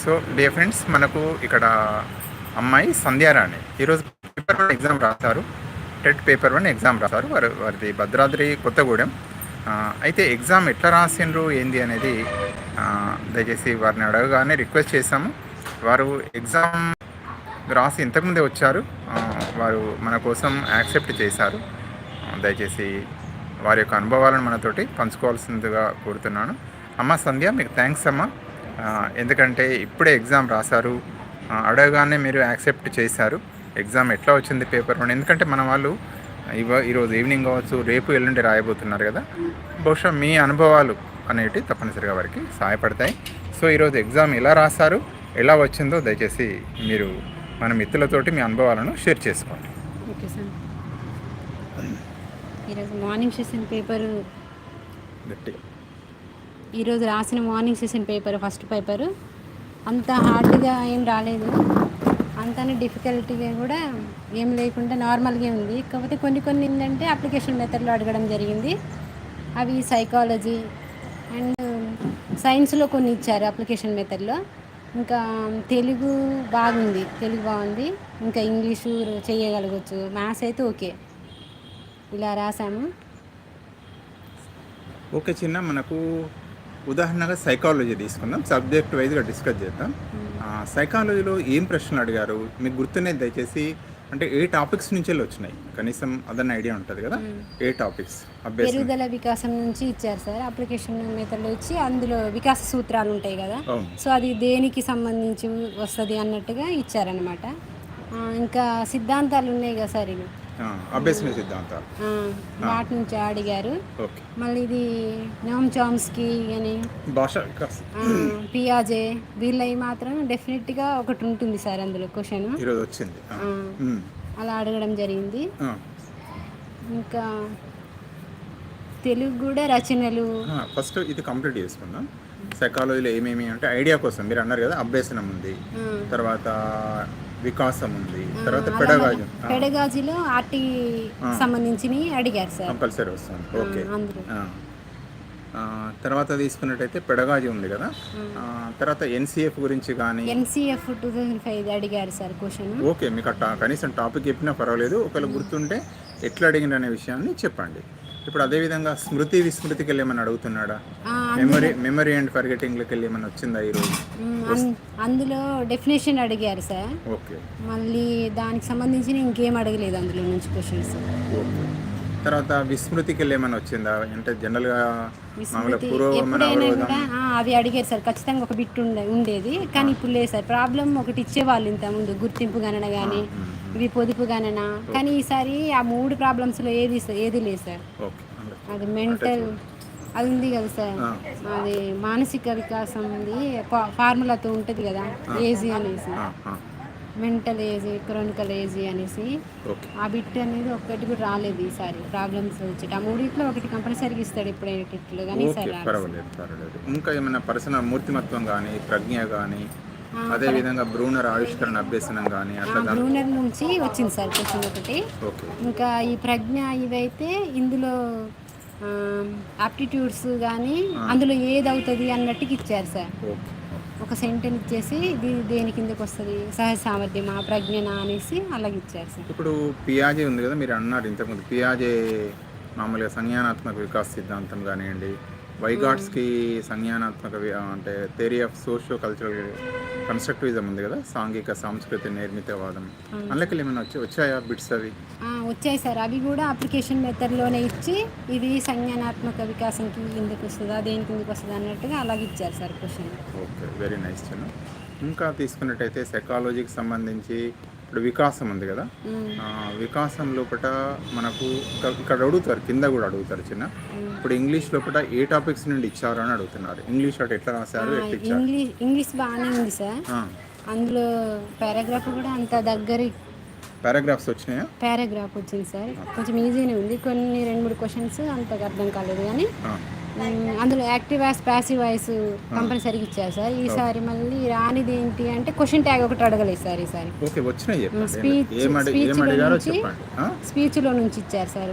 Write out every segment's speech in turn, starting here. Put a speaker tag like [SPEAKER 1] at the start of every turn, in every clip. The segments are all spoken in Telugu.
[SPEAKER 1] సో డే ఫ్రెండ్స్ మనకు ఇక్కడ అమ్మాయి సంధ్యారాణి ఈరోజు పేపర్ వన్ ఎగ్జామ్ రాశారు. టెట్ పేపర్ వన్ ఎగ్జామ్ రాశారు. వారు వారిది భద్రాద్రి కొత్తగూడెం. అయితే ఎగ్జామ్ ఎట్లా రాసిండ్రు ఏంది అనేది దయచేసి వారిని అడగగానే రిక్వెస్ట్ చేశాము. వారు ఎగ్జామ్ రాసి ఇంతకుముందే వచ్చారు. వారు మన కోసం యాక్సెప్ట్ చేశారు. దయచేసి వారి యొక్క అనుభవాలను మనతోటి పంచుకోవాల్సిందిగా కోరుతున్నాను. అమ్మ సంధ్య మీకు థ్యాంక్స్ అమ్మ. ఎందుకంటే ఇప్పుడే ఎగ్జామ్ రాశారు. అడగగానే మీరు యాక్సెప్ట్ చేశారు. ఎగ్జామ్ ఎట్లా వచ్చింది పేపర్ వన్ ఎందుకంటే మన వాళ్ళు ఇవ ఈరోజు ఈవినింగ్ కావచ్చు రేపు ఎల్లుండి రాయబోతున్నారు కదా. బహుశా మీ అనుభవాలు అనేవి తప్పనిసరిగా వారికి సహాయపడతాయి. సో ఈరోజు ఎగ్జామ్ ఎలా రాశారు ఎలా వచ్చిందో దయచేసి మీరు మన మిత్రులతోటి మీ అనుభవాలను షేర్ చేసుకోండి.
[SPEAKER 2] Okay sir. ఈరోజు మార్నింగ్ సెషన్ పేపరు ఈరోజు రాసిన morning session paper first paper అంత హార్డ్గా ఏం రాలేదు. అంతనే డిఫికల్టీగా కూడా ఏం లేకుండా నార్మల్గా ఉంది. కాకపోతే కొన్ని కొన్ని ఏంటంటే అప్లికేషన్ మెథడ్లో అడగడం జరిగింది. అవి సైకాలజీ అండ్ సైన్స్లో కొన్ని ఇచ్చారు అప్లికేషన్ మెథడ్లో ఇంకా తెలుగు బాగుంది. తెలుగు బాగుంది. ఇంకా ఇంగ్లీషు చేయగలగచ్చు. మ్యాథ్స్ అయితే ఓకే. ఇలా రాసాము.
[SPEAKER 1] ఓకే చిన్న మనకు ఉదాహరణగా సైకాలజీ తీసుకుందాం. సబ్జెక్ట్ వైజ్గా డిస్కస్ చేద్దాం. సైకాలజీలో ఏం ప్రశ్నలు అడిగారు? మీకు గుర్తునేది దయచేసి. అంటే ఏ టాపిక్స్ నుంచి వచ్చినాయి? కనీసం అదన్న ఐడియా ఉంటుంది కదా. ఏ టాపిక్స్
[SPEAKER 2] పెరుగుదల వికాసం నుంచి ఇచ్చారు సార్. అప్లికేషన్ మెథడ్లో ఇచ్చి అందులో వికాస సూత్రాలు ఉంటాయి కదా. సో అది దేనికి సంబంధించి వస్తుంది అన్నట్టుగా ఇచ్చారనమాట ఇంకా సిద్ధాంతాలు ఉన్నాయి కదా సార్ ఇవి.
[SPEAKER 1] అభ్యసన సిద్ధాంతాలు.
[SPEAKER 2] వాటి నుంచి అడిగారు.
[SPEAKER 1] ఓకే.
[SPEAKER 2] మళ్ళీ ఇది నోమ్ చామ్స్కి అని.
[SPEAKER 1] భాష
[SPEAKER 2] పియాజే వీళ్ళవి మాత్రం డెఫినెట్గా ఒకటి ఉంటుంది సార్ అందులో క్వశ్చన్.
[SPEAKER 1] ఈరోజు వచ్చింది.
[SPEAKER 2] అలా అడగడం జరిగింది. ఇంకా తెలుగు కూడా రచనలు.
[SPEAKER 1] ఫస్ట్ ఇది కంప్లీట్ చేసుకుందాం. సైకాలజీలో ఏమేమి అంటే ఐడియా కోసం మీరు అన్నారు కదా అభ్యసనం ఉంది. తర్వాత వికాసం ఉంది తర్వాత పెడగాజం.
[SPEAKER 2] పెడగాజీలో ఆర్టీ సంబంధించినవి అడిగారు సార్.
[SPEAKER 1] కంపల్సరీ వస్తుంది. ఓకే. తర్వాత తీసుకున్నట్టయితే పెడగాజీ ఉంది కదా. తర్వాత ఎన్సిఎఫ్ గురించి కానీ
[SPEAKER 2] ఎన్సిఎఫ్ టూ థౌజండ్ ఫైవ్ అడిగారు సార్ క్వశ్చన్.
[SPEAKER 1] ఓకే మీకు కనీసం టాపిక్ చెప్పినా పర్వాలేదు. ఒకవేళ గుర్తుంటే ఎట్లా అడిగిన అనే విషయాన్ని చెప్పండి. ఇప్పుడు అదేవిధంగా స్మృతి విస్మృతికి వెళ్ళి అడుగుతున్నాడా? మెమరీ మెమరీ అండ్ ఫర్గెటింగ్లోకి వెళ్ళి ఏమైనా వచ్చిందా ఈరోజు
[SPEAKER 2] అందులో డెఫినేషన్ అడిగారు సార్.
[SPEAKER 1] ఓకే.
[SPEAKER 2] మళ్ళీ దానికి సంబంధించిన ఇంకేం అడగలేదు అందులో నుంచి క్వశ్చన్స్
[SPEAKER 1] ఓకే. తర్వాత విస్మృతికి ఏమైనా వచ్చిందా? అంటే జనరల్గా మామూలుగా పూర్వమన
[SPEAKER 2] కూడా ఆ, అవి అడిగారు సార్. ఖచ్చితంగా ఒక బిట్ ఉండే ఉండేది. కానీ ఇప్పుడు లేదు సార్. ప్రాబ్లం ఒకటి ఇచ్చేవాళ్ళు ఇంత ముందు గుర్తింపు గణన కానీ ఇవి పొదుపు గణన. కానీ ఈసారి ఆ మూడు ప్రాబ్లమ్స్లో ఏది ఏది లేదు సార్. అది మెంటల్ అది ఉంది కదా సార్. అది మానసిక వికాసం ఉంది. ఫార్ములాతో ఉంటుంది కదా. ఏజీ అనేసి. మెంటల్ ఏజీ క్రోనికల్ ఏజీ అనేసి ఆ బిట్ అనేది ఒక్కటి కూడా రాలేదు ఈసారి. ప్రాబ్లమ్స్ వచ్చేటి ఆ మూడిట్లో ఒకటి కంపల్సరీగా ఇస్తాడు ఎప్పుడైనా కానీ ఈసారి రాలేదు.
[SPEAKER 1] పర్వాలేదు పర్వాలేదు. ఇంకా ఏమైనా పర్సనల్ మూర్తిమత్వం కానీ ప్రజ్ఞ కానీ అదేవిధంగా బ్రూనర్ ఆవిష్కరణ అభ్యసనం కానీ
[SPEAKER 2] బ్రూనర్ నుంచి వచ్చింది సార్ క్వశ్చన్ ఒకటి. ఇంకా ఈ ప్రజ్ఞ ఇవైతే ఇందులో ఆప్టిట్యూడ్స్ కానీ అందులో ఏది అవుతుంది అన్నట్టుగా ఇచ్చారు సార్. ఒక సెంటెన్స్ ఇచ్చేసి ఇది దేని కిందకి వస్తుంది? సహజ సామర్థ్యమా ప్రజ్ఞన అనేసి అలాగే ఇచ్చారు సార్.
[SPEAKER 1] ఇప్పుడు పియాజే ఉంది కదా మీరు అన్నారు ఇంతకుముందు. పియాజే మామూలుగా సంజ్ఞానాత్మక వికాస్ సిద్ధాంతం కానివ్వండి వైగాట్స్కి సంజ్ఞానాత్మక అంటే theory of socio cultural constructivism ఉంది కదా సాంఘిక సాంస్కృతిక నిర్మితవాదం. అందులోకి ఏమైనా వచ్చి వచ్చాయా బిట్స్ అవి?
[SPEAKER 2] వచ్చాయి సార్. అవి కూడా అప్లికేషన్ మెథడ్లోనే ఇచ్చి ఇది సంజ్ఞానాత్మక వికాసంకి కిందకి వస్తుందా దేని కిందకి వస్తుందా అన్నట్టుగా అలాగే ఇచ్చారు sir question.
[SPEAKER 1] Okay very nice ఇంకా తీసుకున్నట్టయితే సైకాలజీకి సంబంధించి ఇప్పుడు వికాసం ఉంది కదా. వికాసం లోపల మనకు ఇక్కడ- అడుగుతారు కింద కూడా అడుగుతారు చిన్న. ఇప్పుడు ఇంగ్లీష్ లోపల ఏ టాపిక్స్ నుండి ఇచ్చారు అని అడుగుతున్నారు. ఇంగ్లీష్ అటు ఎట్లా రాశారు
[SPEAKER 2] ఇంగ్లీష్ ఇంగ్లీష్ బాగానే ఉంది సార్. అందులో పారాగ్రాఫ్ కూడా అంత దగ్గర
[SPEAKER 1] పారాగ్రాఫ్స్ వచ్చినాయా?
[SPEAKER 2] పారాగ్రాఫ్ వచ్చింది సార్. కొంచెం ఈజీనే ఉంది. కొన్ని రెండు మూడు క్వశ్చన్స్ అంతగా అర్థం కాలేదు కానీ అందులో యాక్టివ్ వాయిస్ ప్యాసివ్ వాయిస్ కంపల్సరీగా ఇచ్చారు సార్. ఈసారి మళ్ళీ రానిది ఏంటి అంటే క్వశ్చన్ ట్యాగ్ ఒకటి అడగలేదు సార్ ఈసారి. స్పీచ్ స్పీచ్లో నుంచి? స్పీచ్లో నుంచి ఇచ్చారు సార్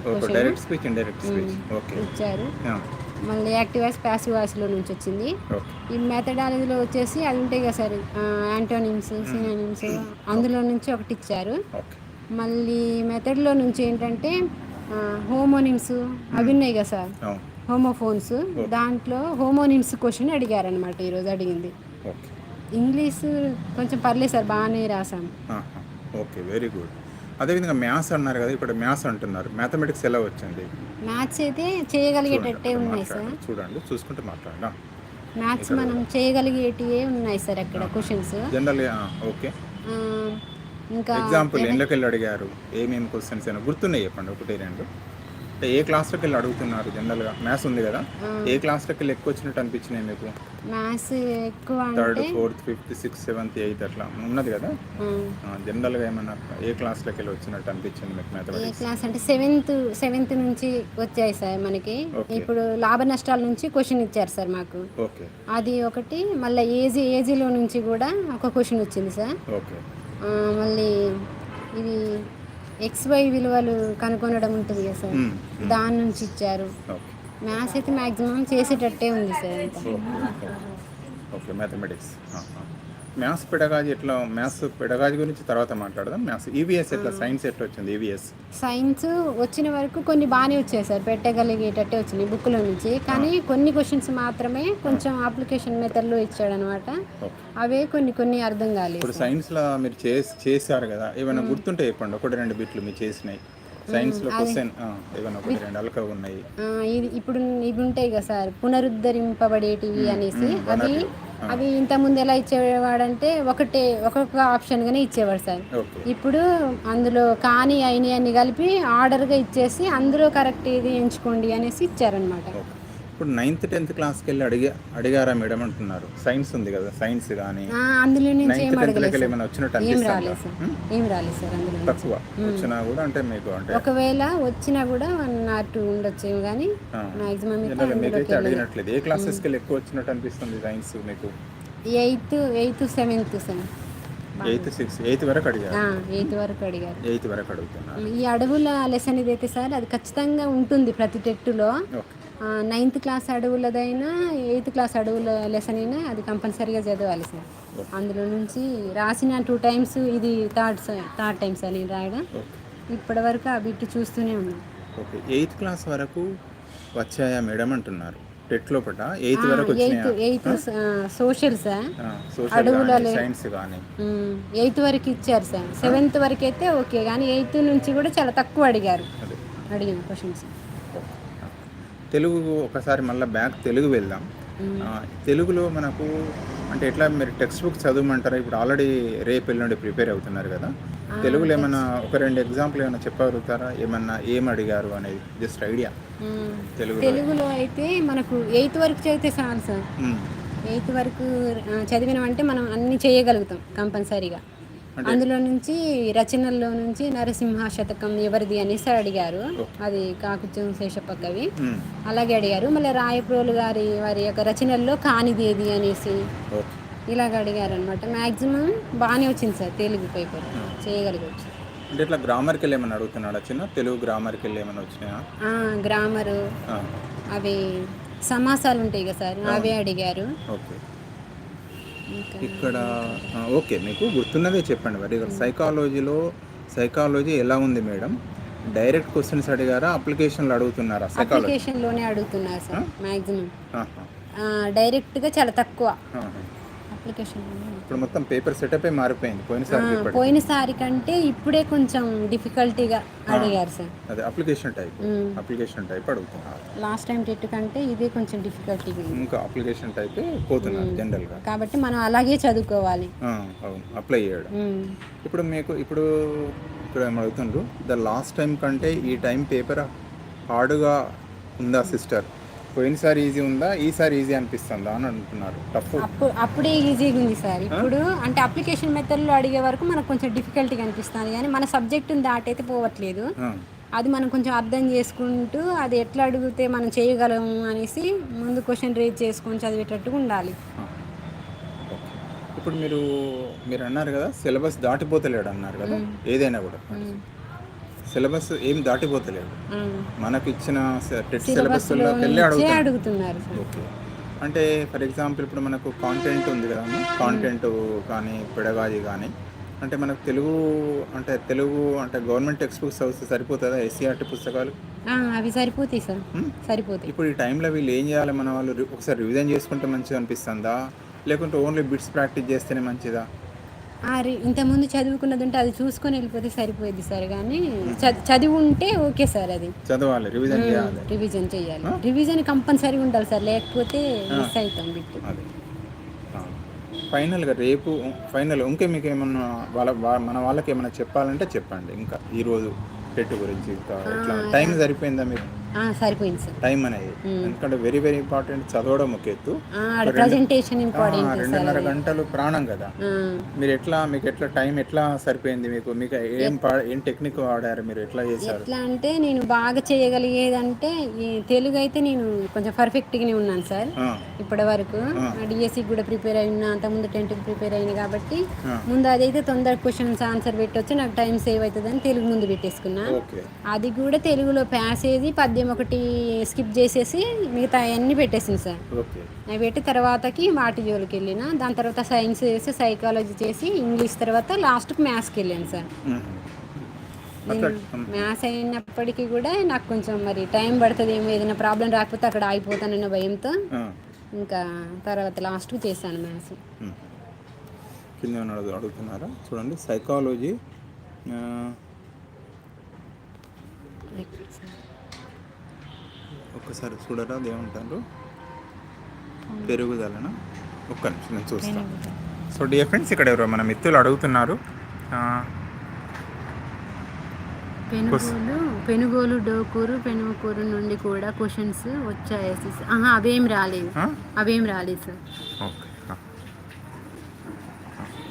[SPEAKER 2] ఇచ్చారు. మళ్ళీ యాక్టివ్ వాయిస్ ప్యాసివ్ వాయిస్లో నుంచి వచ్చింది. ఈ మెథడాలజీలో వచ్చేసి అది ఉంటాయి కదా సార్ యాంటోనిమ్స్ సినానిమ్స్ అందులో నుంచి ఒకటి ఇచ్చారు. మళ్ళీ మెథడ్లో నుంచి ఏంటంటే హోమోనిమ్స్ అవి ఉన్నాయి కదా సార్. హోమోఫోన్స్. దాంట్లో హోమోనిమ్స్ క్వశ్చన్ అడిగారనమాట ఈరోజు అడిగింది.
[SPEAKER 1] ఓకే.
[SPEAKER 2] ఇంగ్లీష్ కొంచెం పర్లేదు సార్ బాగానే రాసాం.
[SPEAKER 1] Okay very good. అదేవిధంగా మ్యాథ్స్ అన్నారు కదా ఇక్కడ మ్యాథ్స్ అంటున్నారు. మ్యాథమెటిక్స్ ఎలా వచ్చింది?
[SPEAKER 2] మ్యాథ్స్ అయితే చేయగలిగేటట్టే ఉన్నాయి సార్.
[SPEAKER 1] చూడండి చూసుకుంటూ మాట్లాడండి
[SPEAKER 2] మ్యాథ్స్ మనం చేయగలిగేటివే ఉన్నాయి సార్ అక్కడ క్వశ్చన్స్.
[SPEAKER 1] General okay.
[SPEAKER 2] ఇంకా
[SPEAKER 1] ఎగ్జాంపుల్ ఎందులోకి వెళ్ళి అడిగారు? ఏమేమి క్వశ్చన్స్ అయినా గుర్తున్నాయి చెప్పండి ఒకటి రెండు? అంటే ఏ క్లాస్లోకి వెళ్ళి అడుగుతున్నారు జనరల్గా మ్యాథ్స్ ఉంది కదా? ఏ క్లాస్లోకి వెళ్ళి ఎక్కువ వచ్చినట్టు అనిపించినాయి మీకు?
[SPEAKER 2] మ్యాథ్స్ ఎక్కువ
[SPEAKER 1] third fourth fifth sixth seventh eighth అట్లా. ఉన్నది కదా? జనరల్గా ఏమన్నా ఏ క్లాస్లోకి వెళ్ళి వచ్చినట్టు అనిపించింది మీకు
[SPEAKER 2] ఏ
[SPEAKER 1] మ్యాథమెటిక్స్
[SPEAKER 2] క్లాస్ అంటే సెవెంత్ సెవెంత్ నుంచి వచ్చాయి సార్ మనకి. ఇప్పుడు లాభ నష్టాల నుంచి క్వశ్చన్ ఇచ్చారు సార్ మాకు.
[SPEAKER 1] ఓకే.
[SPEAKER 2] అది ఒకటి మళ్ళీ ఏజీ ఏజీలో నుంచి కూడా ఒక క్వశ్చన్ వచ్చింది సార్.
[SPEAKER 1] ఓకే.
[SPEAKER 2] ఆ, మళ్ళీ ఇది ఎక్స్ వై విలువలు కనుగొనడం ఉంటుంది కదా సార్. దాని నుంచి ఇచ్చారు. మ్యాథ్స్ అయితే మ్యాక్సిమం చేసేటట్టే ఉంది sir
[SPEAKER 1] okay mathematics maths pedagogy ఎట్లా మ్యాథ్స్ పెడగాజీ గురించి తర్వాత మాట్లాడదాం. మ్యాథ్స్ ఈవీఎస్ ఎట్లా సైన్స్ ఎట్లా వచ్చింది E ఈవీఎస్
[SPEAKER 2] సైన్స్ వచ్చిన వరకు కొన్ని బాగానే వచ్చాయి సార్ పెట్టగలిగేటట్టే వచ్చినాయి బుక్లో నుంచి. కానీ కొన్ని క్వశ్చన్స్ మాత్రమే కొంచెం అప్లికేషన్ మెథడ్లో ఇచ్చాడనమాట.
[SPEAKER 1] ఓకే.
[SPEAKER 2] అవే కొన్ని కొన్ని అర్థం కాలేదు
[SPEAKER 1] ఇప్పుడు సైన్స్లో మీరు చేసి చేశారు కదా ఏమైనా గుర్తుంటే చెప్పండి. ఒకటి రెండు బిట్లు మీరు చేసినాయి క్వశ్చన్ ఏమైనా ఒకటి రెండు అలక ఉన్నాయి.
[SPEAKER 2] ఇది ఇప్పుడు ఇవి ఉంటాయి కదా సార్ పునరుద్ధరింపబడేటివి అనేసి అవి అవి ఇంతకుముందు ఎలా ఇచ్చేవాడంటే ఒకటే ఒక్కొక్క ఆప్షన్గానే ఇచ్చేవాడు సార్. ఇప్పుడు అందులో కానీ అయినాయి అన్ని కలిపి ఆర్డర్గా ఇచ్చేసి అందులో కరెక్ట్ ఇది ఎంచుకోండి అనేసి ఇచ్చారనమాట
[SPEAKER 1] ఇప్పుడు నైన్త్ టెన్త్ క్లాస్కి వెళ్ళి అడిగా అడిగారా మేడం అంటున్నారు. సైన్స్ ఉంది కదా సైన్స్ కానీ
[SPEAKER 2] అందులో నుంచి ఏం అడగలేదు సార్.
[SPEAKER 1] ఏమైనా వచ్చినట్టు
[SPEAKER 2] ఏం
[SPEAKER 1] అనిపిస్తుందా
[SPEAKER 2] రాలేదు సార్. ఏం రాలేదు సార్ అందులో నుంచి.
[SPEAKER 1] తక్కువ. వచ్చినా కూడా అంటే మీకు అంటే
[SPEAKER 2] ఒకవేళ వచ్చినా కూడా వన్ ఆర్ టూ ఉండొచ్చేమో కానీ
[SPEAKER 1] ఆ.
[SPEAKER 2] మాక్సిమం అయితే
[SPEAKER 1] జనరల్గా
[SPEAKER 2] అందులోకి
[SPEAKER 1] అడిగినట్లేదు. ఏ క్లాసెస్కి వెళ్ళి ఎక్కువ వచ్చినట్టు అనిపిస్తుంది సైన్స్ మీకు?
[SPEAKER 2] Eighth eighth seventh sir.
[SPEAKER 1] Eighth six eighth వరకు అడిగారు.
[SPEAKER 2] ఎయిత్ వరకు అడిగారు.
[SPEAKER 1] ఎయిత్ వరకు అడుగుతున్నారు.
[SPEAKER 2] ఈ అడవుల లెసన్ ఇదైతే సార్ అది ఖచ్చితంగా ఉంటుంది ప్రతి టెట్టులో.
[SPEAKER 1] ఓకే.
[SPEAKER 2] నైన్త్ క్లాస్ అడవులదైనా ఎయిత్ క్లాస్ అడవుల లెసన్ అయినా అది కంపల్సరీగా చదవాలి సార్. అందులో నుంచి రాసిన టూ టైమ్స్ ఇది థర్డ్ థర్డ్ టైమ్స్ అని రాయడం.
[SPEAKER 1] ఓకే
[SPEAKER 2] ఇప్పటి వరకు ఆ బిట్ చూస్తూనే ఉన్నాం.
[SPEAKER 1] ఓకే ఎయిత్ క్లాస్ వరకు వచ్చాయా మేడం అంటున్నారు. టెట్ లోపల ఎయిత్ వరకు
[SPEAKER 2] ఎయిత్ సోషల్ సార్.
[SPEAKER 1] సైన్స్ కానీ
[SPEAKER 2] ఎయిత్ వరకు ఇచ్చారు సార్. సెవెంత్ వరకు అయితే ఓకే కానీ ఎయిత్ నుంచి కూడా చాలా తక్కువ అడిగారు. అడిగిన క్వశ్చన్స్
[SPEAKER 1] తెలుగు ఒకసారి మళ్ళీ బ్యాక్ తెలుగు వెళ్దాం. తెలుగులో మనకు అంటే ఎట్లా మీరు టెక్స్ట్ బుక్ చదవమంటారా? ఇప్పుడు ఆల్రెడీ రేపు ఎల్లుండి ప్రిపేర్ అవుతున్నారు కదా. తెలుగులో ఏమైనా ఒక రెండు ఎగ్జాంపుల్ ఏమైనా చెప్పగలుగుతారా? ఏమన్నా ఏం అడిగారు అనేది జస్ట్ ఐడియా తెలుగులో.
[SPEAKER 2] తెలుగులో అయితే మనకు ఎయిత్ వరకు చదివితే చాలు సార్. ఎయిత్ వరకు చదివినామంటే మనం అన్ని చేయగలుగుతాం కంపల్సరీగా. అందులో నుంచి రచనల్లో నుంచి నరసింహ శతకం ఎవరిది అనేసి అడిగారు. అది కాకుత్యం శేషపక్కవి. అలాగే అడిగారు. మళ్ళీ రాయప్రోలు గారి వారి యొక్క రచనల్లో కానిది ఏది అనేసి ఇలాగ అడిగారు అనమాట మ్యాక్సిమం బాగానే వచ్చింది సార్ తెలుగు పేపర్. చేయగలగచ్చు.
[SPEAKER 1] అంటే ఇట్లా గ్రామర్కి వెళ్ళి ఏమైనా అడుగుతున్నాడా చిన్న? తెలుగు గ్రామర్కి వెళ్ళి ఏమైనా వచ్చినాయా?
[SPEAKER 2] గ్రామరు. అవి సమాసాలు ఉంటాయి కదా సార్ అవే అడిగారు.
[SPEAKER 1] ఓకే. ఇక్కడ ఓకే మీకు గుర్తున్నదే చెప్పండి మరి. సైకాలజీలో సైకాలజీ ఎలా ఉంది మేడం? డైరెక్ట్ క్వశ్చన్స్ అడిగారా? అప్లికేషన్లు అడుగుతున్నారా?
[SPEAKER 2] అప్లికేషన్లోనే అడుగుతున్నారు సార్ మ్యాక్సిమం డైరెక్ట్గా చాలా తక్కువ. అప్లికేషన్లోనే
[SPEAKER 1] ఇప్పుడు మొత్తం పేపర్ సెటప్ మారిపోయింది. పోయినసారి
[SPEAKER 2] పోయినసారి కంటే ఇప్పుడే కొంచెం డిఫికల్టీగా అడిగారు సార్.
[SPEAKER 1] అదే అప్లికేషన్ టైప్. అప్లికేషన్ టైప్ అడుగుతున్నారు
[SPEAKER 2] లాస్ట్ టైం టెట్ కంటే ఇదే కొంచెం డిఫికల్టీగా
[SPEAKER 1] ఇంకా అప్లికేషన్ టైప్ పోతున్నారు జనరల్గా.
[SPEAKER 2] కాబట్టి మనం అలాగే చదువుకోవాలి.
[SPEAKER 1] అవును అప్లై చేయడం. ఇప్పుడు మీకు ఇప్పుడు ఇక్కడ ఏం అడుగుతుండ్రు ద లాస్ట్ టైం కంటే ఈ టైం పేపర్ హార్డ్గా ఉందా సిస్టర్? పోయినసారి ఈజీ ఉందా? ఈసారి ఈజీ అనిపిస్తుందా అని అంటున్నారు. టఫ్
[SPEAKER 2] అప్పుడు అప్పుడే ఈజీగా ఉంది సార్. ఇప్పుడు అంటే అప్లికేషన్ మెథడ్లో అడిగే వరకు మనకు కొంచెం డిఫికల్టీగా అనిపిస్తుంది కానీ మన సబ్జెక్టుని దాటైతే పోవట్లేదు. అది మనం కొంచెం అర్థం చేసుకుంటూ అది ఎట్లా అడిగితే మనం చేయగలము అనేసి ముందు క్వశ్చన్ రేజ్ చేసుకొని చదివేటట్టుగా ఉండాలి.
[SPEAKER 1] ఇప్పుడు మీరు మీరు అన్నారు కదా సిలబస్ దాటిపోతలేడు అన్నారు కదా. ఏదైనా కూడా. సిలబస్ ఏం దాటిపోతలేదు. మనకు ఇచ్చిన టెట్
[SPEAKER 2] సిలబస్ అడుగుతున్నారు
[SPEAKER 1] ఓకే. అంటే ఫర్ ఎగ్జాంపుల్ ఇప్పుడు మనకు కాంటెంట్ ఉంది కదా కాంటెంట్ కానీ పెడగాజీ కానీ. అంటే మనకు తెలుగు అంటే తెలుగు అంటే గవర్నమెంట్ టెక్స్ట్ బుక్స్ చదివితే సరిపోతుందా? ఎస్సీఆర్టీ పుస్తకాలు?
[SPEAKER 2] ఆ, అవి సరిపోతాయి సార్? సరిపోతాయి.
[SPEAKER 1] ఇప్పుడు ఈ టైంలో వీళ్ళు ఏం చేయాలి? మన వాళ్ళు ఒకసారి రివిజన్ చేసుకుంటే మంచిగా అనిపిస్తుందా? లేకుంటే ఓన్లీ బిట్స్ ప్రాక్టీస్ చేస్తేనే మంచిదా?
[SPEAKER 2] ఇంతకుముందు చదువుకున్నది ఉంటే అది చూసుకొని వెళ్ళిపోతే సరిపోయింది సార్ కానీ చదివి ఉంటే ఓకే సార్ అది.
[SPEAKER 1] చదవాలి రివిజన్ చేయాలి.
[SPEAKER 2] రివిజన్ చేయాలి. రివిజన్ కంపల్సరీ ఉండాలి సార్ లేకపోతే మిస్ అవుతాం బిట్
[SPEAKER 1] అది. ఫైనల్గా రేపు ఫైనల్ ఇంకే మీకు ఏమన్నా వాళ్ళ మన వాళ్ళకి ఏమైనా చెప్పాలంటే చెప్పండి ఇంకా ఈరోజు టెట్ గురించి ఇంకా టైం సరిపోయిందా మీకు?
[SPEAKER 2] సరిపోయింది సార్.
[SPEAKER 1] టైం అనేది. ఎందుకంటే వెరీ వెరీ ఇంపార్టెంట్ చదవడం ఒక ఎత్తు.
[SPEAKER 2] ప్రజెంటేషన్ ఇంపార్టెంట్
[SPEAKER 1] రెండున్నర గంటలు ప్రాణం కదా. మీరు ఎట్లా మీకు ఎట్లా టైం ఎట్లా సరిపోయింది మీకు? మీకు ఏం ఏం టెక్నిక్ వాడారు మీరు ఎట్లా చేశారు?
[SPEAKER 2] ఎట్లా అంటే నేను బాగా చేయగలిగేదంటే ఈ తెలుగు అయితే నేను కొంచెం పర్ఫెక్ట్గానే ఉన్నాను సార్. ఇప్పటి వరకు డిఎస్సికి కూడా ప్రిపేర్ అయినా అంతకుముందు టెన్త్కి ప్రిపేర్ అయినా కాబట్టి. ముందు అదైతే తొందర క్వశ్చన్స్ ఆన్సర్ పెట్టొచ్చు నాకు టైం సేవ్ అవుతుందని తెలుగు ముందు పెట్టేసుకున్నా. అది కూడా తెలుగులో ప్యాసేజ్ పద్యం ఒకటి స్కిప్ చేసేసి మిగతా అన్నీ పెట్టేసింది సార్. అవి పెట్టి తర్వాతకి వాటి జోలికి వెళ్ళిన దాని తర్వాత సైన్స్ చేసి సైకాలజీ చేసి ఇంగ్లీష్ తర్వాత లాస్ట్కి మ్యాథ్స్కి వెళ్ళాను సార్. మ్యాథ్స్ అయినప్పటికీ కూడా నాకు కొంచెం మరి టైం పడుతుంది ఏమో ఏదైనా ప్రాబ్లం రాకపోతే అక్కడ ఆగిపోతానన్న భయంతో ఇంకా తర్వాత లాస్ట్కి చేశాను మ్యాథ్స్.
[SPEAKER 1] కింద అడుగుతున్నారా? చూడండి సైకాలజీ ఒక్కసారి చూడరా అది ఏమంటారు? పెరుగుదలన? ఒక్క నిమిషం నేను చూస్తాను సో డియర్ ఫ్రెండ్స్ ఇక్కడ ఎవరో మన మిత్రులు అడుగుతున్నారు.
[SPEAKER 2] పెనుగోలు పెనుగోలు డోకూరు పెనుకూరు నుండి కూడా క్వశ్చన్స్ వచ్చాయి ఆహా అవేం రాలేదు? అవేం రాలేదు సార్
[SPEAKER 1] ఓకే.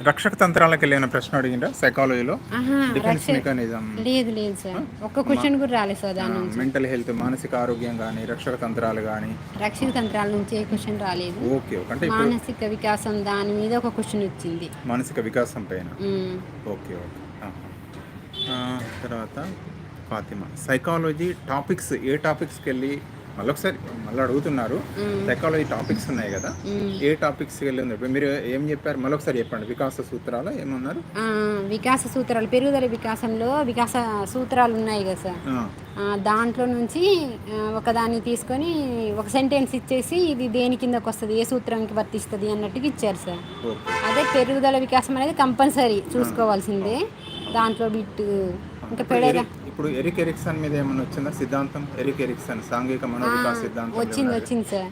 [SPEAKER 1] రక్షక తంత్రాలకు వెళ్ళిన ప్రశ్న అడిగిండ్రా? సైకాలజీలో డిఫెన్స్ మెకానిజం
[SPEAKER 2] లేదు లేదు సార్. ఒక్క క్వశ్చన్ కూడా రాలేదు సార్ దాని నుంచి.
[SPEAKER 1] మెంటల్ హెల్త్ మానసిక ఆరోగ్యం కానీ రక్షక తంత్రాలు కానీ
[SPEAKER 2] రక్షక తంత్రాల నుంచి ఏ క్వశ్చన్ రాలేదు.
[SPEAKER 1] Okay okay. అంటే
[SPEAKER 2] మానసిక వికాసం దాని మీద ఒక క్వశ్చన్ వచ్చింది.
[SPEAKER 1] మానసిక వికాసం పైన. Okay okay. తర్వాత ఫాతిమా. సైకాలజీ టాపిక్స్ ఏ టాపిక్స్కి వెళ్ళి మళ్ళీ ఒకసారి మళ్ళీ అడుగుతున్నారు సైకాలజీ టాపిక్స్ ఉన్నాయి కదా. ఏ టాపిక్స్కి వెళ్ళి ఉంది ఇప్పుడు మీరు ఏం చెప్పారు? మళ్ళీ ఒకసారి చెప్పండి. వికాస సూత్రాలు ఏమన్నారు?
[SPEAKER 2] వికాస సూత్రాలు. పెరుగుదల వికాసంలో వికాస సూత్రాలు ఉన్నాయి కదా సార్. దాంట్లో నుంచి ఒకదాన్ని తీసుకొని ఒక సెంటెన్స్ ఇచ్చేసి ఇది దేని కిందకు వస్తుంది? ఏ సూత్రంకి వర్తిస్తుంది అన్నట్టుగా ఇచ్చారు సార్. అదే పెరుగుదల వికాసం అనేది కంపల్సరీ చూసుకోవాల్సిందే. దాంట్లో బిట్ ఇంకా పెడగా
[SPEAKER 1] ఎరి- ఇప్పుడు ఎరిక్ ఎరిక్సన్ మీద ఏమైనా వచ్చిందా సిద్ధాంతం? ఎరిక్ ఎరిక్సన్ సాంఘిక మనోవికాస సిద్ధాంతం
[SPEAKER 2] వచ్చింది వచ్చింది సార్.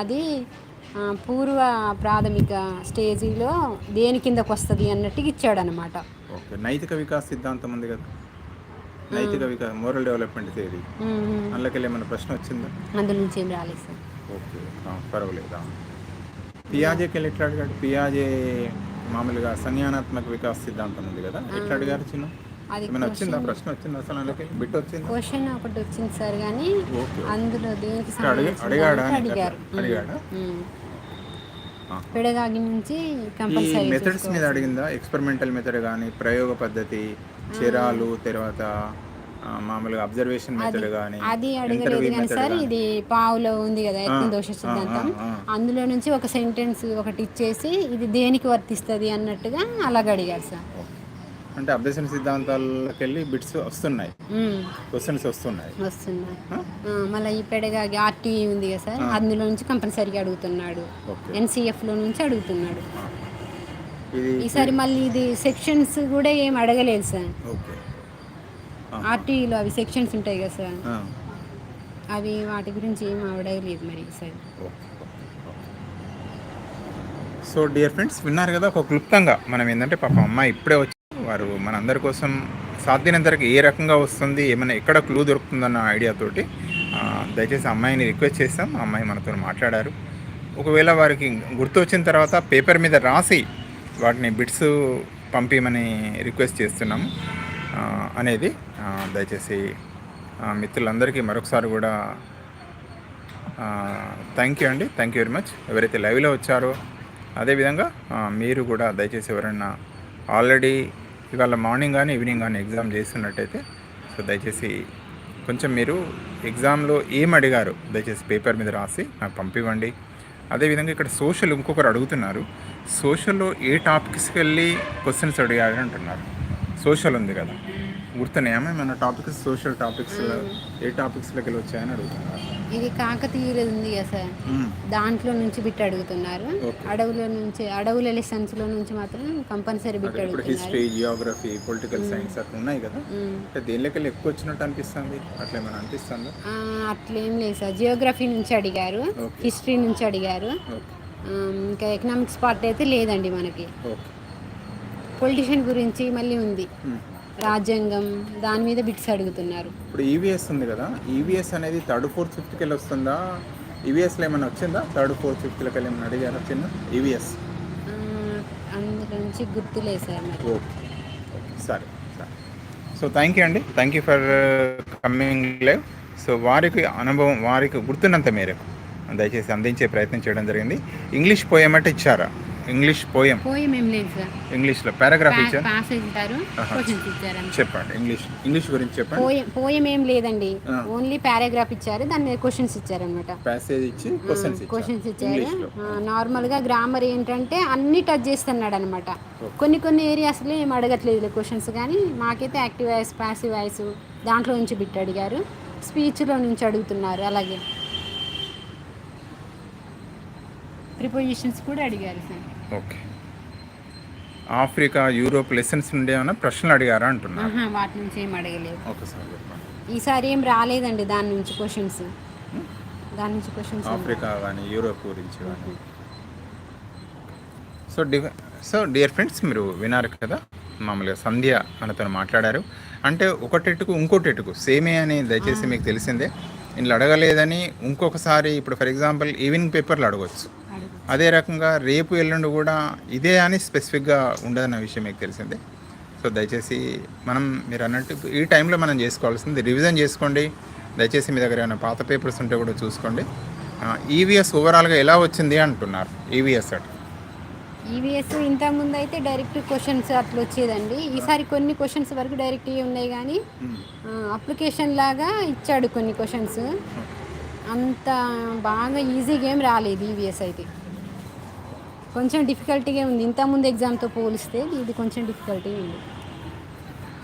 [SPEAKER 2] అది పూర్వ ప్రాథమిక స్టేజీలో దేని కిందకు వస్తుంది అన్నట్టుగా ఇచ్చాడు అనమాట
[SPEAKER 1] ఓకే నైతిక వికాస సిద్ధాంతం ఉంది కదా? నైతిక వికాస మోరల్ డెవలప్మెంట్ థియరీ అందులోకి ఏమైనా ప్రశ్న వచ్చిందా?
[SPEAKER 2] అందులో నుంచి ఏం రాలేదు సార్.
[SPEAKER 1] ఓకే పర్వాలేదు పియాజేకి వెళ్ళి ఎట్లా అడిగాడు? పియాజే మామూలుగా సంజ్ఞానాత్మక వికాస సిద్ధాంతం ఉంది కదా? ఎట్లా అడిగారు చిన్న?
[SPEAKER 2] అది
[SPEAKER 1] ఏమైనా వచ్చిందా? ప్రశ్న వచ్చిందా అసలు అందులోకి బిట్ వచ్చిందా?
[SPEAKER 2] క్వశ్చన్ ఒకటి వచ్చింది సార్ కానీ అందులో దేనికి అడిగారు. పెడగాగి నుంచి కంపల్సరీ
[SPEAKER 1] మెథడ్స్ మీద అడిగిందా? ఎక్స్పెరిమెంటల్ మెథడ్ కానీ ప్రయోగ పద్ధతి చరాలు తర్వాత మామూలుగా అబ్జర్వేషన్ మెథడ్ కానీ
[SPEAKER 2] అది అడగలేదు కానీ సార్ ఇది పావులో ఉంది కదా యత్న దోష సిద్ధాంతం. అందులో నుంచి ఒక సెంటెన్స్ ఒకటి ఇచ్చేసి ఇది దేనికి వర్తిస్తుంది అన్నట్టుగా అలాగ అడిగారు సార్.
[SPEAKER 1] అంటే అభ్యసన సిద్ధాంతాలకు వెళ్ళి బిట్స్ వస్తున్నాయి. క్వశ్చన్స్ వస్తున్నాయి.
[SPEAKER 2] వస్తున్నాయి. మళ్ళీ ఈ పెడగాగి ఆర్టీఈ ఉంది కదా సార్ అందులో నుంచి కంపల్సరీగా అడుగుతున్నాడు.
[SPEAKER 1] ఓకే.
[SPEAKER 2] ఎన్సీఎఫ్లో నుంచి అడుగుతున్నాడు. ఈసారి మళ్ళీ ఇది సెక్షన్స్ కూడా ఏం అడగలేదు సార్. ఆర్టీఈలో అవి సెక్షన్స్ ఉంటాయి కదా సార్. అవి వాటి గురించి ఏం అడగలేదు మరి ఈసారి
[SPEAKER 1] ఓకే. సో డియర్ ఫ్రెండ్స్ విన్నారు కదా ఒక క్లుప్తంగా. మనం ఏంటంటే పాప అమ్మాయి ఇప్పుడే వచ్చి వారు మనందరి కోసం సాధ్యనంతరకు ఏ రకంగా వస్తుంది ఏమైనా ఎక్కడ క్లూ దొరుకుతుందన్న ఐడియాతోటి దయచేసి అమ్మాయిని రిక్వెస్ట్ చేస్తాం ఆ అమ్మాయి మనతో మాట్లాడారు. ఒకవేళ వారికి గుర్తు వచ్చిన తర్వాత పేపర్ మీద రాసి వాటిని బిట్స్ పంపించమని రిక్వెస్ట్ చేస్తున్నాము అనేది దయచేసి మిత్రులందరికీ మరొకసారి కూడా థ్యాంక్ యూ అండి. థ్యాంక్ యూ వెరీ మచ్ ఎవరైతే లైవ్లో వచ్చారో అదేవిధంగా మీరు కూడా దయచేసి ఎవరైనా ఆల్రెడీ ఇవాళ మార్నింగ్ కానీ ఈవినింగ్ కానీ ఎగ్జామ్ చేస్తున్నట్టయితే సో దయచేసి కొంచెం మీరు ఎగ్జామ్లో ఏం అడిగారు దయచేసి పేపర్ మీద రాసి నాకు పంపివ్వండి. అదేవిధంగా ఇక్కడ సోషల్ ఇంకొకరు అడుగుతున్నారు సోషల్లో ఏ టాపిక్స్కి వెళ్ళి క్వశ్చన్స్ అడిగారు అంటున్నారు. సోషల్ ఉంది కదా. గుర్తున్నాయా మన టాపిక్స్ సోషల్ టాపిక్స్ ఏ టాపిక్స్లోకి వెళ్ళి వచ్చాయని అడుగుతున్నారు?
[SPEAKER 2] ఇది కాకతీయులు ఉంది కదా సార్. దాంట్లో నుంచి బిట్ అడుగుతున్నారు. అడవుల నుంచి అడవుల లెసన్స్లో నుంచి మాత్రం కంపల్సరీ బిట్ అడుగుతున్నారు.
[SPEAKER 1] హిస్టరీ జియోగ్రఫీ పొలిటికల్ సైన్స్ అట్లా ఉన్నాయి కదా. అంటే దేనిలోకి ఎక్కువ వచ్చినట్టు అనిపిస్తుంది? అట్లా ఏమైనా అనిపిస్తుందా?
[SPEAKER 2] అట్లేం లేదు సార్. జియోగ్రఫీ నుంచి అడిగారు. హిస్టరీ నుంచి అడిగారు. ఇంకా ఎకనామిక్స్ పార్ట్ అయితే లేదండి మనకి. పొలిటీషియన్ గురించి మళ్ళీ ఉంది. రాజ్యాంగం దాని మీద బిట్స్ అడుగుతున్నారు.
[SPEAKER 1] ఇప్పుడు ఈవీఎస్ ఉంది కదా ఈవీఎస్ అనేది థర్డ్ ఫోర్త్ ఫిఫ్త్కి వెళ్ళి వస్తుందా? ఈవీఎస్లో ఏమైనా వచ్చిందా? థర్డ్ ఫోర్త్ ఫిఫ్త్లోకి వెళ్ళి ఏమైనా అడిగారా? చిన్న ఈవీఎస్
[SPEAKER 2] ఆ, అందులో నుంచి గుర్తులేదు సార్
[SPEAKER 1] ఓకే. సరే సరే. సో థ్యాంక్ యూ అండి. Thank you for coming live so వారికి అనుభవం వారికి గుర్తున్నంత మేరకు దయచేసి అందించే ప్రయత్నం చేయడం జరిగింది. ఇంగ్లీష్ పోయం అంటే ఇచ్చారా? English poem.
[SPEAKER 2] పోయం ఏం లేదు సార్.
[SPEAKER 1] ఇంగ్లీష్లో పారాగ్రాఫ్ ఇచ్చారు?
[SPEAKER 2] పాసేజ్ ఇచ్చారు. క్వశ్చన్స్.
[SPEAKER 1] చెప్పండి ఇంగ్లీష్ ఇంగ్లీష్ గురించి చెప్పండి.
[SPEAKER 2] పోయం పోయం ఏం లేదండి. ఓన్లీ పారాగ్రాఫ్ ఇచ్చారు దాని మీద క్వశ్చన్స్ ఇచ్చారు అనమాట
[SPEAKER 1] ప్యాసేజ్ ఇచ్చి క్వశ్చన్స్
[SPEAKER 2] క్వశ్చన్స్ ఇచ్చారు. నార్మల్గా గ్రామర్ ఏంటంటే అన్ని టచ్ చేస్తున్నాడు అనమాట కొన్ని కొన్ని ఏరియాస్లో ఏం అడగట్లేదు క్వశ్చన్స్ కానీ మాకైతే యాక్టివ్ వాయిస్ పాసివ్ వాయిస్ దాంట్లో నుంచి బిట్ అడిగారు. స్పీచ్లో నుంచి అడుగుతున్నారు అలాగే. ప్రిపోజిషన్స్ కూడా అడిగారు sir.
[SPEAKER 1] Okay. Africa Europe lessons నుండి ఏమైనా ప్రశ్నలు అడిగారా అంటున్నారు?
[SPEAKER 2] ఆహా, వాటి నుంచి ఏం అడగలేదు.
[SPEAKER 1] ఓకే సార్ చెప్పండి.
[SPEAKER 2] ఈసారి ఏం రాలేదండి దాని నుంచి క్వశ్చన్స్. దాని నుంచి క్వశ్చన్స్
[SPEAKER 1] ఆఫ్రికా కానీ యూరోప్ గురించి కానీ. సో డి సో డియర్ ఫ్రెండ్స్ మీరు వినారు కదా మామూలుగా సంధ్య మనతో మాట్లాడారు. అంటే ఒకటెట్టుకు ఇంకోటెట్టుకు సేమే అని దయచేసి మీకు తెలిసిందే. ఇంట్లో అడగలేదని ఇంకొకసారి ఇప్పుడు ఫర్ ఎగ్జాంపుల్ ఈవినింగ్ పేపర్లు అడగవచ్చు
[SPEAKER 2] అడుగు
[SPEAKER 1] అదే రకంగా రేపు ఎల్లుండి కూడా ఇదే అని స్పెసిఫిక్గా ఉండదన్న విషయం మీకు తెలిసిందే. సో దయచేసి మనం మీరు అన్నట్టు ఈ టైంలో మనం చేసుకోవాల్సింది రివిజన్ చేసుకోండి. దయచేసి మీ దగ్గర ఏమైనా పాత పేపర్స్ ఉంటే కూడా చూసుకోండి. ఈవీఎస్ ఓవరాల్గా ఎలా వచ్చింది అంటున్నారు? E EVS at.
[SPEAKER 2] ఈవీఎస్ ఇంత ముందు అయితే డైరెక్ట్ క్వశ్చన్స్ అట్లా వచ్చేదండి. ఈసారి కొన్ని క్వశ్చన్స్ వరకు డైరెక్ట్ ఉన్నాయి కానీ అప్లికేషన్ లాగా ఇచ్చాడు కొన్ని క్వశ్చన్స్. అంత బాగా ఈజీగా ఏం రాలేదు ఈవీఎస్ అయితే. కొంచెం డిఫికల్టీగా ఉంది. ఇంతకుముందు ఎగ్జామ్తో పోలిస్తే ఇది కొంచెం డిఫికల్టీ ఉంది.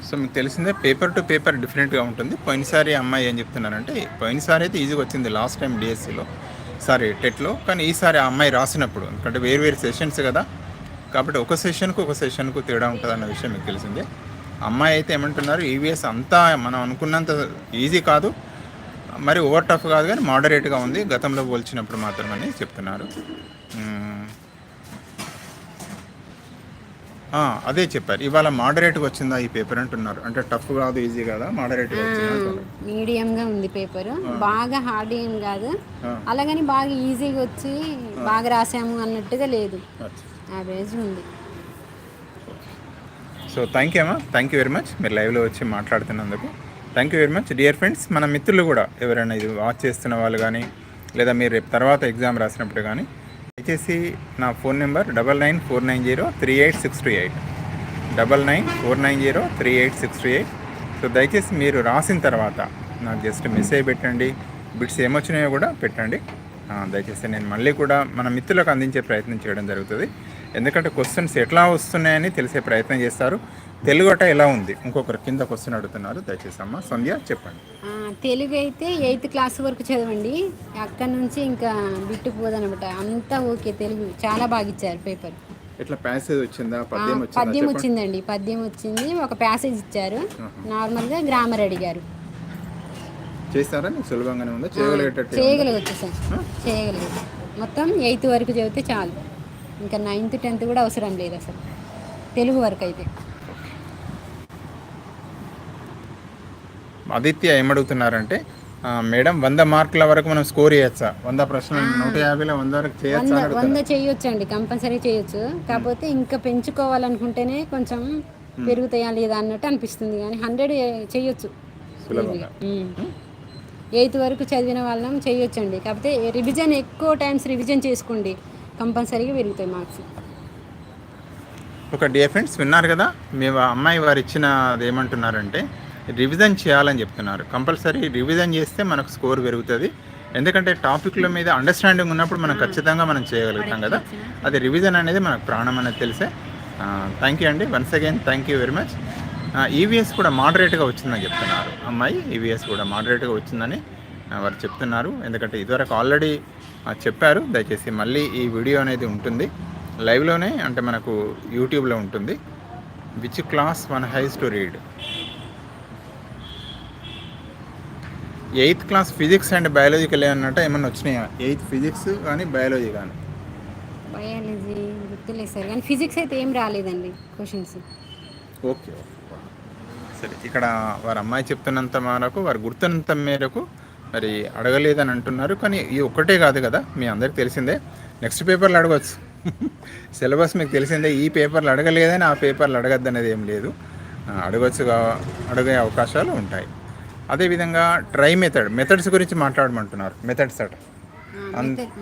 [SPEAKER 1] సో మీకు తెలిసిందే పేపర్ టు పేపర్ డిఫరెంట్గా ఉంటుంది. పోయినసారి అమ్మాయి ఏం చెప్తున్నారంటే పోయినసారి అయితే ఈజీగా వచ్చింది లాస్ట్ టైం డిఎస్సిలో సారీ టెట్లో కానీ ఈసారి ఆ అమ్మాయి రాసినప్పుడు ఎందుకంటే వేరు వేరు సెషన్స్ కదా. కాబట్టి ఒక సెషన్కు ఒక సెషన్కు తేడా ఉంటుంది అన్న విషయం మీకు తెలిసిందే. అమ్మాయి అయితే ఏమంటున్నారు ఈవీఎస్ అంతా మనం అనుకున్నంత ఈజీ కాదు. మరి ఓవర్ టఫ్ కాదు కానీ మోడరేట్గా ఉంది. గతంలో పోల్చినప్పుడు మాత్రమని చెప్తున్నారు. అదే చెప్పారు. ఇవాళ మోడరేట్గా వచ్చిందా ఈ పేపర్ అంటున్నారు. అంటే టఫ్ కాదు ఈజీ కాదా? అంటున్నారు.
[SPEAKER 2] మీడియంగా ఉంది పేపర్ బాగా హార్డ్ ఏం కాదు. అలాగని బాగా ఈజీగా వచ్చి బాగా రాసాము అన్నట్టుగా లేదు. యావరేజ్ ఉంది.
[SPEAKER 1] సో థ్యాంక్ యూ అమ్మా థ్యాంక్ యూ వెరీ మచ్ మీరు లైవ్లో వచ్చి మాట్లాడుతున్నందుకు. Thank you very much dear friends మన మిత్రులు కూడా ఎవరైనా ఇది వాచ్ చేస్తున్న వాళ్ళు కానీ లేదా మీరు రేపు తర్వాత ఎగ్జామ్ రాసినప్పుడు కానీ దయచేసి నా phone number double nine four nine zero three eight six two eight double nine four nine zero three eight six two eight so దయచేసి మీరు రాసిన తర్వాత నాకు జస్ట్ మెసేజ్ పెట్టండి. బిట్స్ ఏమొచ్చినాయో కూడా పెట్టండి. దయచేసి నేను మళ్ళీ కూడా మన మిత్రులకు అందించే ప్రయత్నం చేయడం జరుగుతుంది. ఎందుకంటే క్వశ్చన్స్ ఎట్లా వస్తున్నాయని తెలిసే ప్రయత్నం చేస్తారు. తెలుగు అట ఎలా ఉంది? ఇంకొకరు కింద క్వశ్చన్ అడుగుతున్నారు. దయచేసి అమ్మ సంధ్య చెప్పండి.
[SPEAKER 2] తెలుగు అయితే ఎయిత్ క్లాస్ వరకు చదవండి. అక్కడ నుంచి ఇంకా బిట్టు పోదనమాట. అంతా ఓకే తెలుగు. చాలా బాగా ఇచ్చారు పేపర్.
[SPEAKER 1] ఎట్లా ప్యాసేజ్ వచ్చిందా? పద్యం
[SPEAKER 2] పద్యం వచ్చిందండి. పద్యం వచ్చింది. ఒక ప్యాసేజ్ ఇచ్చారు. నార్మల్గా గ్రామర్ అడిగారు.
[SPEAKER 1] చేస్తారా? నీకు సులభంగానే ఉందా? చేయగలిగేటట్టు
[SPEAKER 2] చేయగలగచ్చు సార్. చేయగలగచ్చు. మొత్తం ఎయిత్ వరకు చదివితే చాలు. ఇంకా నైన్త్ టెన్త్ కూడా అవసరం లేదు అసలు. తెలుగు వరకు అయితే.
[SPEAKER 1] ఆదిత్య ఏమడుగుతున్నారంటే మేడం వంద మార్కుల వరకు మనం స్కోర్ చేయొచ్చా? వంద ప్రశ్నలు నూట యాభైలో వంద వరకు చేయొచ్చా
[SPEAKER 2] వంద చేయొచ్చు అండి కంపల్సరీ చేయొచ్చు. కాకపోతే ఇంకా పెంచుకోవాలనుకుంటేనే కొంచెం పెరుగుతాయా లేదా అన్నట్టు అనిపిస్తుంది. కానీ హండ్రెడ్ చేయొచ్చు. ఎయిత్ వరకు చదివిన వాళ్ళం చేయొచ్చండి. కాకపోతే రివిజన్ ఎక్కువ టైమ్స్ రివిజన్ చేసుకోండి. కంపల్సరీగా పెరుగుతాయి మార్క్స్.
[SPEAKER 1] ఒక డియర్ ఫ్రెండ్స్ విన్నారు కదా మేము అమ్మాయి వారు ఇచ్చిన అది ఏమంటున్నారంటే రివిజన్ చేయాలని చెప్తున్నారు. కంపల్సరీ రివిజన్ చేస్తే మనకు స్కోర్ పెరుగుతుంది. ఎందుకంటే టాపిక్ల మీద అండర్స్టాండింగ్ ఉన్నప్పుడు మనం ఖచ్చితంగా మనం చేయగలుగుతాం కదా. అది రివిజన్ అనేది మనకు ప్రాణం అనేది తెలిసే. థ్యాంక్ యూ అండి. Once again thank you very much EVS కూడా మోడరేట్గా వచ్చిందని చెప్తున్నారు. అమ్మాయి ఈవీఎస్ కూడా మోడరేట్గా వచ్చిందని వారు చెప్తున్నారు. ఎందుకంటే ఇదివరకు ఆల్రెడీ చెప్పారు. దయచేసి మళ్ళీ ఈ వీడియో అనేది ఉంటుంది. లైవ్లోనే అంటే మనకు యూట్యూబ్లో ఉంటుంది. Which class one has to read eighth class physics and biological ఏమన్నట్టు ఏమన్నా వచ్చినాయా? ఎయిత్ ఫిజిక్స్ కానీ బయాలజీ కానీ.
[SPEAKER 2] బయాలజీ గుర్తులేదు సార్. కానీ ఫిజిక్స్ అయితే ఏం రాలేదండి క్వశ్చన్స్
[SPEAKER 1] ఓకే. ఓకే సరే ఇక్కడ వారి అమ్మాయి చెప్తున్నంత మేరకు వారు గుర్తున్నంత మేరకు మరి అడగలేదని అంటున్నారు. కానీ ఈ ఒక్కటే కాదు కదా మీ అందరికి తెలిసిందే. నెక్స్ట్ పేపర్లు అడగవచ్చు సిలబస్ మీకు తెలిసిందే ఈ పేపర్లు అడగలేదని ఆ పేపర్లు అడగద్దు అనేది ఏం లేదు. అడగచ్చు అడిగే అవకాశాలు ఉంటాయి. అదేవిధంగా ట్రై మెథడ్ మెథడ్స్ గురించి మాట్లాడమంటున్నారు. మెథడ్స్ అట.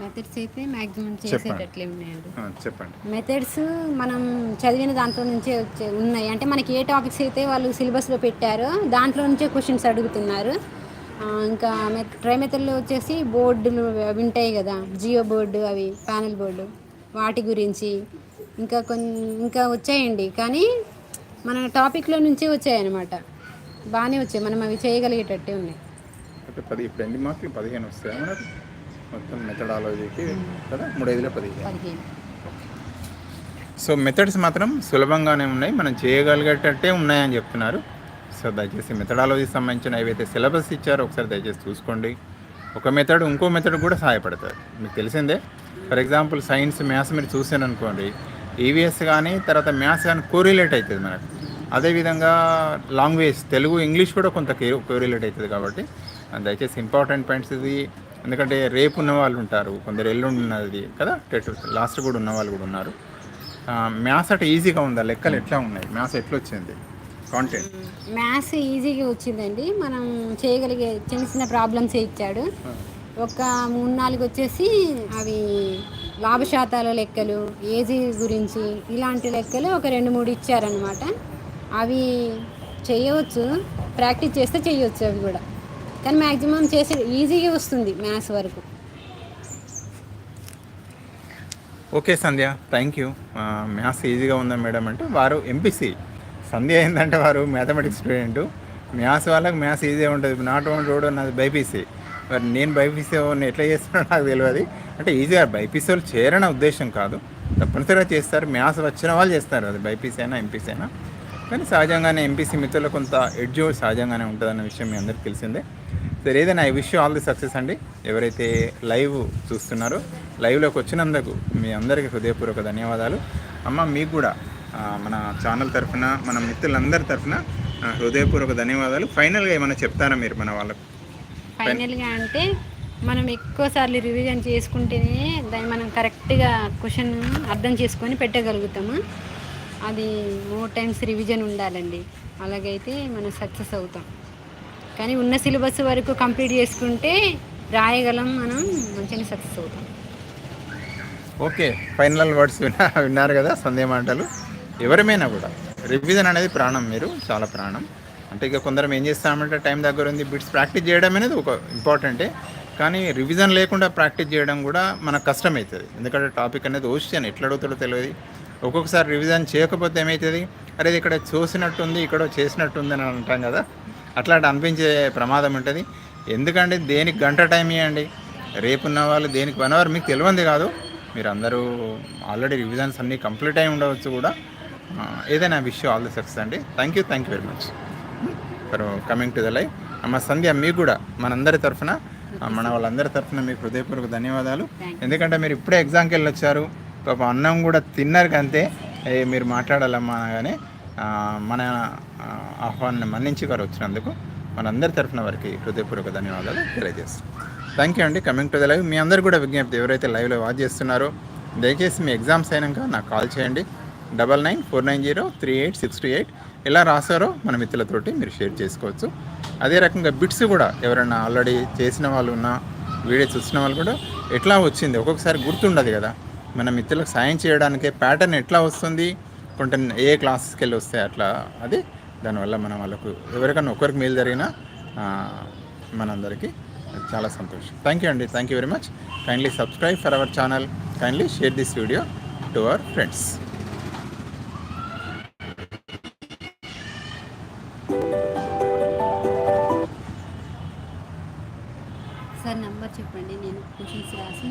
[SPEAKER 2] మెథడ్స్ అయితే మ్యాక్సిమం
[SPEAKER 1] చెప్పండి.
[SPEAKER 2] చేసేటట్లే ఉన్నాయండి
[SPEAKER 1] చెప్పండి.
[SPEAKER 2] మెథడ్స్ మనం చదివిన దాంట్లో నుంచే ఉన్నాయి. అంటే మనకి ఏ టాపిక్స్ అయితే వాళ్ళు సిలబస్లో పెట్టారో దాంట్లో నుంచే క్వశ్చన్స్ అడుగుతున్నారు. ఇంకా ట్రై మెథడ్లో వచ్చేసి బోర్డులు అవి ఉంటాయి కదా జియో బోర్డు అవి ప్యానల్ బోర్డు. వాటి గురించి ఇంకా కొన్ని ఇంకా వచ్చాయండి. కానీ మన టాపిక్లో నుంచే వచ్చాయన్నమాట. బాగానే వచ్చాయి. మనం అవి చేయగలిగేటట్టే ఉన్నాయి.
[SPEAKER 1] అంటే పది ఇప్పుడు ఎన్ని మార్కులు? పదిహేను వస్తాయి మొత్తం మెథడాలజీకి కదా? మూడైదులో పదిహేను.
[SPEAKER 2] పదిహేను.
[SPEAKER 1] సో మెథడ్స్ మాత్రం సులభంగానే ఉన్నాయి. మనం చేయగలిగేటట్టే ఉన్నాయని చెప్తున్నారు. సో దయచేసి మెథడాలజీకి సంబంధించిన ఏవైతే సిలబస్ ఇచ్చారో ఒకసారి దయచేసి చూసుకోండి. ఒక మెథడ్ ఇంకో మెథడ్ కూడా సహాయపడుతుంది మీకు తెలిసిందే? ఫర్ ఎగ్జాంపుల్ సైన్స్ మ్యాథ్స్ మీరు చూసాను అనుకోండి ఈవీఎస్ కానీ తర్వాత మ్యాథ్స్ కానీ కోరిలేట్ అవుతుంది మనకు. అదేవిధంగా లాంగ్వేజ్ తెలుగు ఇంగ్లీష్ కూడా కొంత కోరిలేట్ అవుతుంది కాబట్టి దయచేసి ఇంపార్టెంట్ పాయింట్స్ ఇది. ఎందుకంటే రేపు ఉన్న వాళ్ళు ఉంటారు కొందరు ఎల్లుండి ఉన్నది కదా టెట్ లాస్ట్ కూడా ఉన్న వాళ్ళు కూడా ఉన్నారు. మ్యాథ్స్ అటు ఈజీగా ఉందా? లెక్కలు ఎట్లా ఉన్నాయి? మ్యాథ్స్ ఎట్లా వచ్చింది కాంటెంట్
[SPEAKER 2] మ్యాథ్స్ ఈజీగా వచ్చిందండి. మనం చేయగలిగే చిన్న చిన్న ప్రాబ్లమ్స్ ఇచ్చాడు. ఒక మూడు నాలుగు వచ్చేసి అవి లాభశాతాల లెక్కలు ఏజీ గురించి ఇలాంటి లెక్కలు ఒక రెండు మూడు ఇచ్చారనమాట అవి చేయవచ్చు ప్రాక్టీస్ చేస్తే చేయవచ్చు అవి కూడా. కానీ మ్యాక్సిమం చేసి ఈజీగా వస్తుంది మ్యాథ్స్ వరకు.
[SPEAKER 1] Okay Sandhya thank you maths ఈజీగా ఉందా మేడం అంటే వారు ఎంపీసీ సంధ్య ఏంటంటే వారు మ్యాథమెటిక్స్ స్టూడెంట్ మ్యాథ్స్ వాళ్ళకి మ్యాథ్స్ ఈజీగా ఉంటుంది. నాట్ ఓన్ రోడ్ నాది బైపీసీ. మరి నేను బైపీసీ వాళ్ళని ఎట్లా చేస్తున్నానో నాకు తెలియదు. అంటే ఈజీగా బైపీసీ వాళ్ళు చేరని ఉద్దేశం కాదు. తప్పనిసరిగా చేస్తారు. మ్యాథ్స్ వచ్చిన వాళ్ళు చేస్తారు. అది బైపీసీ అయినా ఎంపీసీ అయినా. కానీ సహజంగానే ఎంపీసీ మిత్రులు కొంత ఎడ్జ్ సహజంగానే ఉంటుందన్న విషయం మీ అందరికీ తెలిసిందే. సరే ఏదైనా I wish all the success అండి. ఎవరైతే లైవ్ చూస్తున్నారో లైవ్లోకి వచ్చినందుకు మీ అందరికీ హృదయపూర్వక ధన్యవాదాలు. అమ్మ మీకు కూడా మన ఛానల్ తరఫున మన మిత్రులందరి తరఫున హృదయపూర్వక ధన్యవాదాలు. ఫైనల్గా ఏమైనా చెప్తారా మీరు మన వాళ్ళకు?
[SPEAKER 2] ఫైనల్గా అంటే మనం ఎక్కువ సార్లు రివిజన్ చేసుకుంటేనే దాన్ని మనం కరెక్ట్గా క్వశ్చన్ అర్థం చేసుకొని పెట్టగలుగుతాము? అది మోర్ టైమ్స్ రివిజన్ ఉండాలండి. అలాగైతే మనం సక్సెస్ అవుతాం. కానీ ఉన్న సిలబస్ వరకు కంప్లీట్ చేసుకుంటే రాయగలం మనం మంచిగా సక్సెస్ అవుతాం.
[SPEAKER 1] ఓకే ఫైనల్ వర్డ్స్ విన్నా విన్నారు కదా సందేహ మాటలు. ఎవరిమైనా కూడా. రివిజన్ అనేది ప్రాణం మీరు చాలా ప్రాణం. అంటే ఇక కొందరం ఏం చేస్తామంటే టైం దగ్గర ఉంది బిట్స్ ప్రాక్టీస్ చేయడం అనేది ఒక ఇంపార్టెంటే. కానీ రివిజన్ లేకుండా ప్రాక్టీస్ చేయడం కూడా మనకు కష్టమవుతుంది ఎందుకంటే టాపిక్ అనేది ఓషన్ ఎట్లా అడుగుతాడో తెలియదు. ఒక్కొక్కసారి రివిజన్ చేయకపోతే ఏమవుతుంది అరే ఇది ఇక్కడ చూసినట్టుంది ఇక్కడ చేసినట్టుంది అని అంటాం కదా. అట్లా అనిపించే ప్రమాదం ఉంటుంది. ఎందుకంటే దేనికి గంట టైం ఇవ్వండి రేపున్న వాళ్ళు దేనికి వన్ అవర్ మీకు తెలియంది కాదు. మీరు అందరూ ఆల్రెడీ రివిజన్స్ అన్నీ కంప్లీట్ అయి ఉండవచ్చు కూడా. ఏదైనా విష్ ఆల్ ది సక్సెస్ అండి. Thank you thank you very much for coming to the live అమ్మ సంధ్య మీకు కూడా మనందరి తరఫున మన వాళ్ళందరి తరఫున మీకు హృదయపూర్వక ధన్యవాదాలు. ఎందుకంటే మీరు ఇప్పుడే ఎగ్జామ్కి వెళ్ళి వచ్చారు పాప అన్నం కూడా తిన్నారు కంతే. మీరు మాట్లాడాలమ్మా అనగానే మన ఆహ్వానాన్ని మన్నించి వారు వచ్చినందుకు మనందరి తరఫున వారికి హృదయపూర్వక ధన్యవాదాలు తెలియజేస్తాం థ్యాంక్ యూ అండి. కమింగ్ టు ద లైవ్ మీ అందరు కూడా విజ్ఞప్తి ఎవరైతే లైవ్లో వాచ్ చేస్తున్నారో దయచేసి మీ ఎగ్జామ్స్ అయినాక నాకు కాల్ చేయండి. Double nine four nine zero three eight six two eight ఎలా రాసారో మన మిత్రులతోటి మీరు షేర్ చేసుకోవచ్చు. అదే రకంగా బిట్స్ కూడా ఎవరైనా ఆల్రెడీ చేసిన వాళ్ళు ఉన్నా వీడియో చూసిన వాళ్ళు కూడా ఎట్లా వచ్చింది? ఒక్కొక్కసారి గుర్తుండదు కదా. మన మిత్రులకు సాయం చేయడానికే ప్యాటర్న్ ఎట్లా వస్తుంది? కొంత ఏ క్లాసెస్కి వెళ్ళి వస్తే అట్లా. అది దానివల్ల మనం వాళ్ళకు ఎవరికైనా ఒకరికి మేలు జరిగినా మనందరికీ చాలా సంతోషం. థ్యాంక్ యూ అండి. Thank you very much kindly subscribe for our channel kindly share this video to our friends
[SPEAKER 2] చెప్పండి నేను క్వశ్చన్స్ రాసి